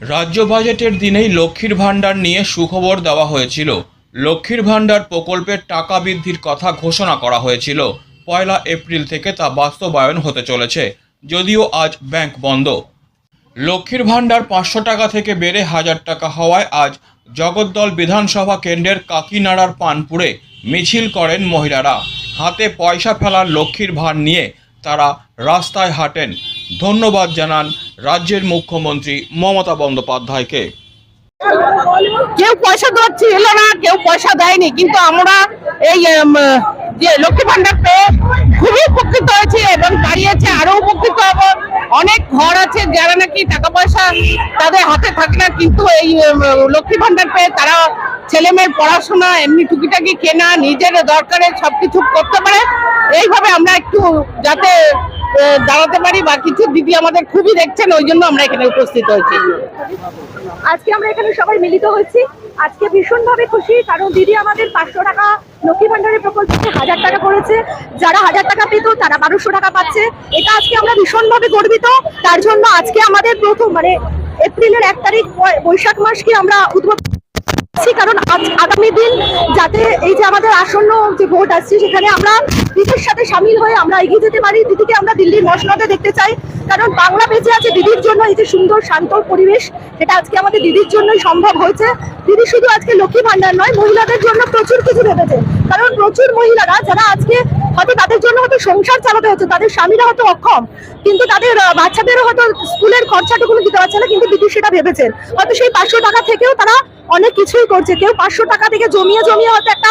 রাজ্য বাজেটের দিনেই লক্ষ্মীর ভাণ্ডার নিয়ে সুখবর দেওয়া হয়েছিল। লক্ষ্মীর ভাণ্ডার প্রকল্পের টাকা বৃদ্ধির কথা ঘোষণা করা হয়েছিল। পয়লা এপ্রিল থেকে তা বাস্তবায়ন হতে চলেছে, যদিও আজ ব্যাংক বন্ধ। লক্ষ্মীর ভাণ্ডার পাঁচশো টাকা থেকে বেড়ে হাজার টাকা হওয়ায় আজ জগদ্দল বিধানসভা কেন্দ্রের কাকিনাড়ার পানপুরে মিছিল করেন মহিলারা। হাতে পয়সা ফেলার লক্ষ্মীর ভার নিয়ে তারা রাস্তায় হাঁটেন। ধন্যবাদ জানান রাজ্যের মুখ্যমন্ত্রী মমতা বন্দ্যোপাধ্যায়কে। কেউ পয়সা দেওয়ার ছিল না, কেউ পয়সা দেয়নি, কিন্তু আমরা এই যে লক্ষ্মী ভান্ডার পেয়ে খুবই উপকৃত হয়েছি এবং দাঁড়িয়েছে, আরও উপকৃত হব। অনেক ঘর আছে, যারা নাকি টাকা পয়সা তাদের হাতে থাকে না, কিন্তু এই লক্ষ্মী ভান্ডার পেয়ে তারা ছেলে মেয়ের পড়াশোনা, এমনি টুকিটাকি কেনা, নিজের দরকারে সবকিছু করতে পারে। এইভাবে আমরা একটু যাতে দাঁড়াতে পারি বা কিছু দিদি আমাদের খুবই দেখছেন, ওই জন্য আমরা এখানে উপস্থিত হয়েছি। আজকে আমরা এখানে সবাই মিলিত হয়েছি। আজকে ভীষণভাবে খুশি, কারণ দিদি আমাদের পাঁচশো টাকা লক্ষ্মী ভান্ডারের প্রকল্পে হাজার টাকা করেছে। যারা হাজার টাকা পেত, তারা বারোশো টাকা পাচ্ছে। এটা আজকে আমরা ভীষণভাবে গর্বিত। তার জন্য আজকে আমাদের প্রথম মানে এপ্রিলের এক তারিখ বৈশাখ মাসকে আমরা উদ্বোধন কারণ আগামী দিন যাতে এই যে আমাদের আসন্ন যে ভোট আসছে, সেখানে আমরা দিদির সাথে সামিল হয়ে আমরা এগিয়ে যেতে পারি। দিদিকে আমরা দিল্লির মসনদে দেখতে চাই। কারণ বাংলা বেঁচে আছে দিদির জন্য এই যে সুন্দর, শান্ত পরিবেশ সেটা আজকে আমাদের দিদির জন্যই সম্ভব হয়েছে। দিদি শুধু আজকে লক্ষ্মী ভান্ডার নয়, মহিলাদের জন্য প্রচুর কিছু ভেবেছে। কারণ প্রচুর মহিলারা যারা আজকে হয়তো তাদের জন্য হয়তো সংসার চালাতে হচ্ছে, তাদের স্বামীরা হয়তো অক্ষম, কিন্তু তাদের বাচ্চাদেরও হয়তো স্কুলের খরচাটুকু দিতে পারছে না, কিন্তু দিদি সেটা ভেবেছেন। হয়তো সেই পাঁচশো টাকা থেকেও তারা অনেক কিছুই করছে। কেউ পাঁচশো টাকা থেকে জমিয়ে জমিয়ে হয়তো একটা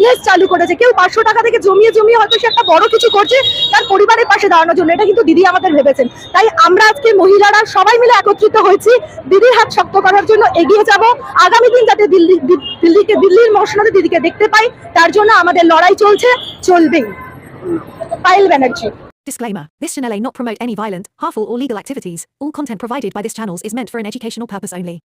বিজনেস চালু করেছে। কেউ পাঁচশো টাকা থেকে জমিয়ে জমিয়ে হয়তো সে একটা বড় কিছু করছে তার পরিবারের পাশে দাঁড়ানোর জন্য। এটা কিন্তু দিদি আমাদের ভেবেছেন। তাই আমরা আজকে মহিলারা সবাই মিলে একত্রিত হয়েছি। দিদির হাত শক্ত করার জন্য এগিয়ে যাব। আগামী দিন যাতে দিল্লি দিল্লিকে দিল্লির মসনদে দিদিকে দেখতে পাই তার জন্য আমাদের লড়াই চলছে চলবেই। Payel Banerjee Disclaimer This channel may not promote any violent, harmful, or legal activities. All content provided by this channel is meant for an educational purpose only.